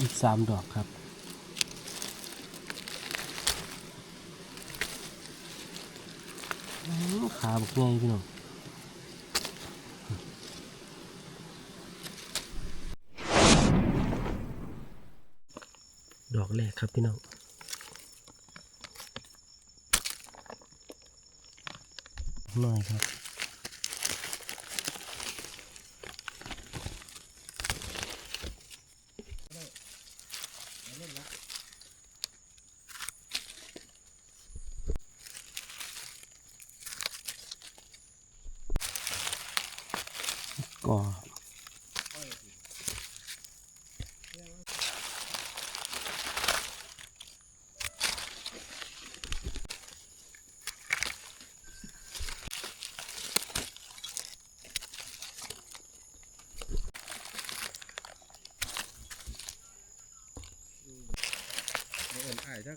อีกสามดอกครับ ขาบกไงพี่น้องดอกแรกครับพี่น้องหน่อยครับ ก็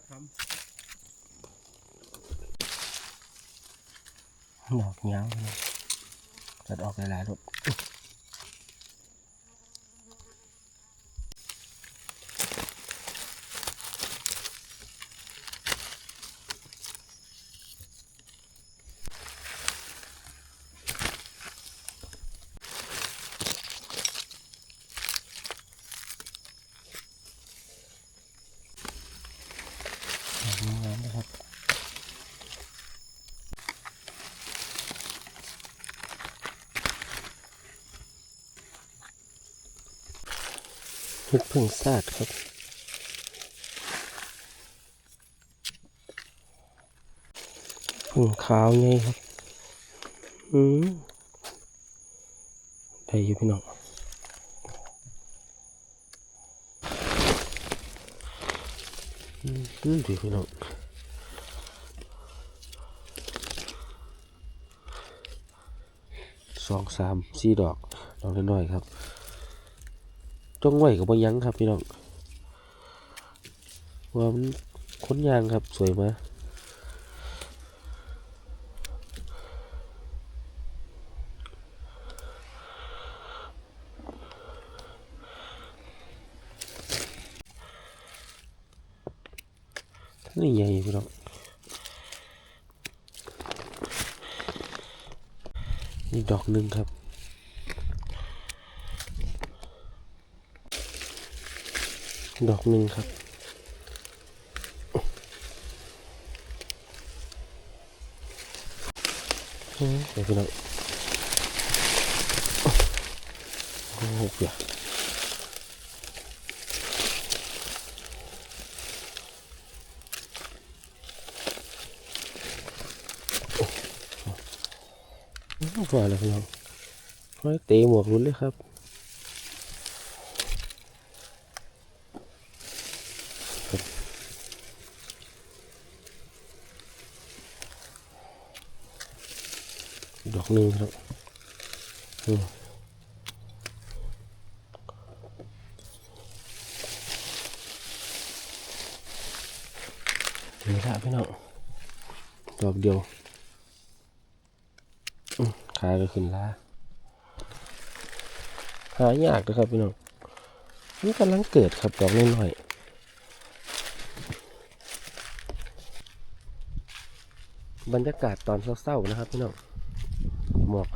ดอกยาวเลยตัดออกหลายๆรถ ดอกงามๆนะครับ เห็ดพึ่งซาดครับ พึ่งขาวไงครับ อืมได้อยู่พี่น้องอืมอืมดีพี่น้องสองสามสี่ดอกดอกน้อยๆครับ จงไหวกับบ่ยั้งครับพี่น้องว่ามันค้นยางครับสวยมาทั้งใหญ่พี่น้องนี่ดอกหนึ่งครับ ดอกหนึ่งครับ เดี๋ยวพี่น้องโอ้โหเปียกโอ้โหฝ่าแล้วพี่น้องค่อยเตะหมวกรุนเลยครับ ดอกหนึ่งครับอืมนี่ละพี่น้องดอกเดียวขายก็ขึ้นล้าหายากนะครับพี่น้องมันกำลังเกิดครับดอกน้อยบรรยากาศตอนเศร้าๆนะครับพี่น้อง หมอก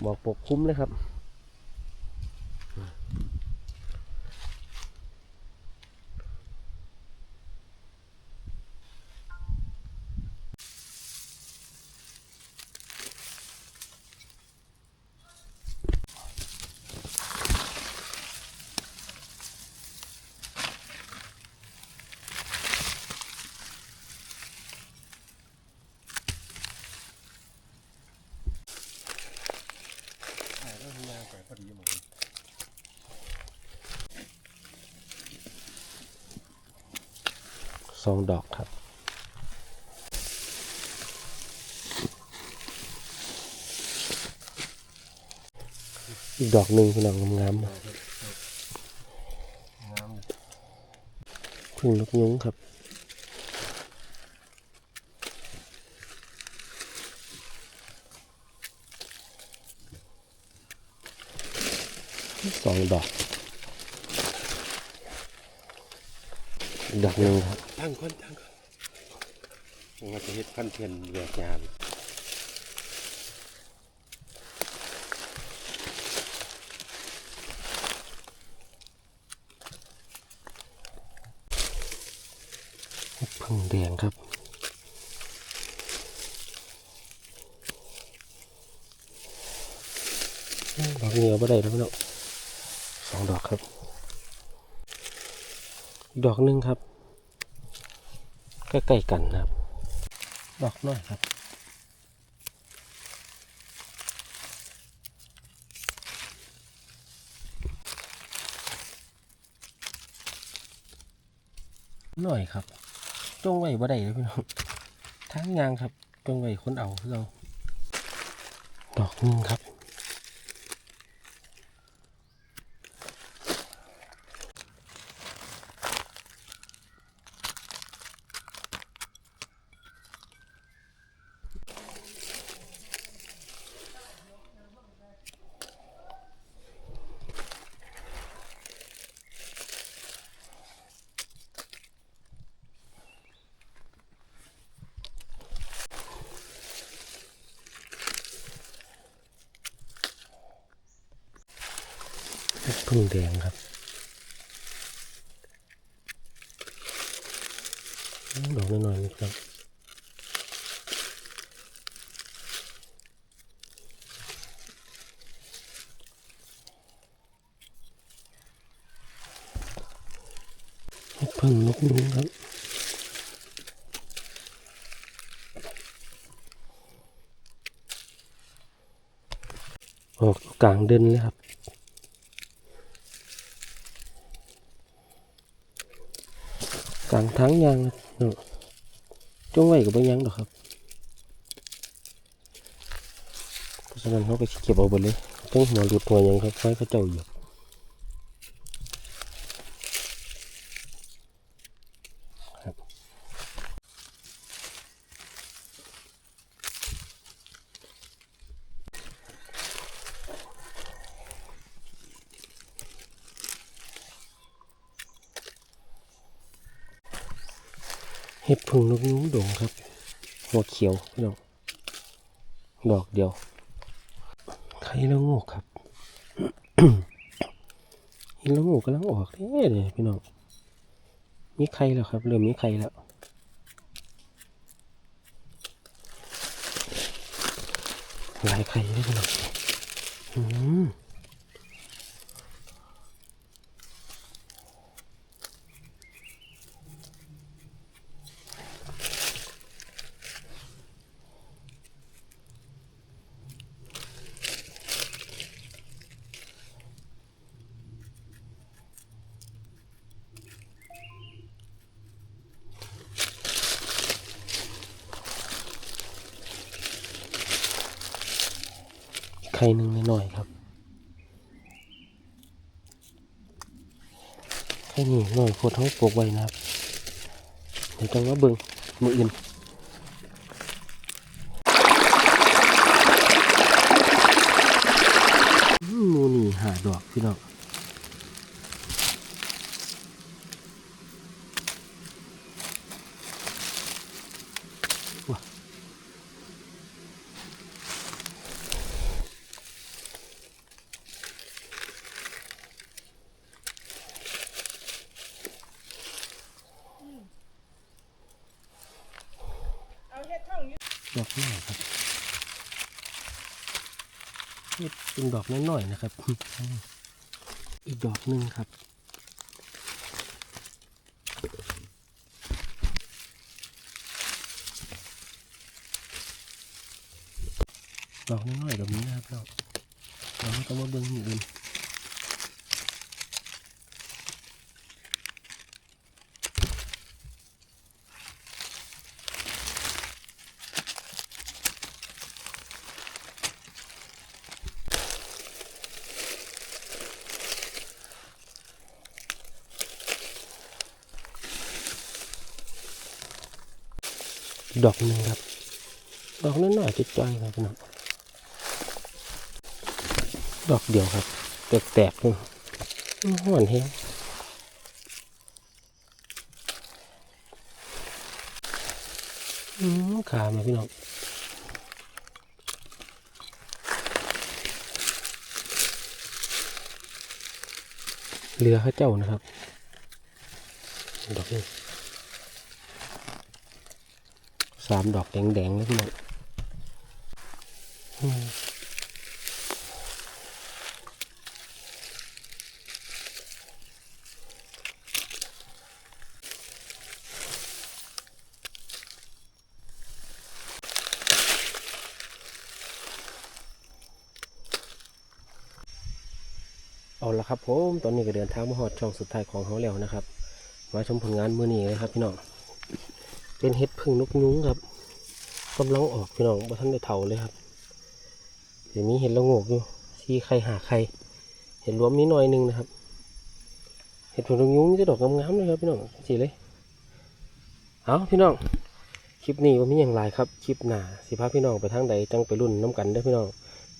หมอกปกคุ้มเลยครับส องดอกครับอีกดอกหนึ่งพี่น้องงามๆพึ่งนกยุ้งครับ สองดอก อีก ดอกหนึ่งครับตั้งก่อนตั้งก่อนว่าจะเฮ็ดพันเทียนแหวกยานพึ่งแดงครับดอกเหนียวไม่ได้แล้วพี่น้องสองดอกครับอีกดอกหนึ่งครับ ใกล้ๆกันนะครับ ดอกน้อยครับหน่อยครับจงไว้บ่ได้เลยพี่น้องทั้งยางครับจงไว้คนเอาคือเราดอกหนึงครับ พึ่งแดงครับดอกน้อยๆนะครับพึ่งนกนุ้งครับออกกลางเดินเลยครับ กลางทั้งยางนะจงไว้กับไม่ยั้งดอกครับเพราะฉะนั้นเขาก็เก็บเอาไปเลยต้องหัวหลุดหัวยังครับไฟเขาเจ้าอยู่ เห็ดพึ่งนกนุ้งโด่งครับ หัวเขียวพี่น้องดอกเดียวไข่ละโงูครับเห็นละงูกำลังออกเด้เลยพี่น้องมีไข่แล้วครับ เริ่มมีไข่แล้วหลายไข่เลยพี่น้องอืม ไข่หนึ่งหน่อยครับ ไข่นี่หน่อยโคตรเท่าปลูกไว้นะครับ เดี๋ยวจังว่าเบิ่งมืออื่นมูนี่หาดอกพี่น้องว้าดอกนี่ครับนี่ เป็นดอกน้อยๆนะครับ อีกดอกหนึ่งครับดอกน้อยๆแบบนี้นะครับเราเราก็ต้องมาเบิ่งอย่างอื่น ดอกหนึ่งครับ ดอกนั้นอยๆจิดจ้อยครับน้ดอกเดียวครับ แตกๆเลยห่อนแห้งขามาพี่น้องเรือข้าเจ้านะครับดอกนี้ สามดอกแดงๆนะพี่น้องอืมเอาละครับผม ตอนนี้ก็เดินทางมาหอดช่องสุดท้ายของเขาแล้วนะครับ มาชมผลงานมือนี้เลยครับพี่น้อง เป็นเห็ดพึ่งนกยุ้งครับกำลังออกพี่น้องบ่ทันได้เถาเลยครับเดี๋ยวนี้เห็ดละโงกอยู่ซีไข่หาไข่เห็ดรวมนิดหน่อยหนึงนะครับ เห็ดพึ่งนกยุ้งจะดอกงามๆเลยครับพี่น้องสีเลยเอาพี่น้องคลิปนี้ว่ามีอย่างไรครับคลิปหน้าสิพาพี่น้องไปทางใดจังไปรุ่นน้ำกันเด้อพี่น้อง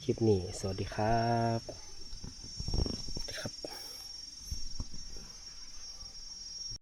คลิปนี้ สวัสดีครับ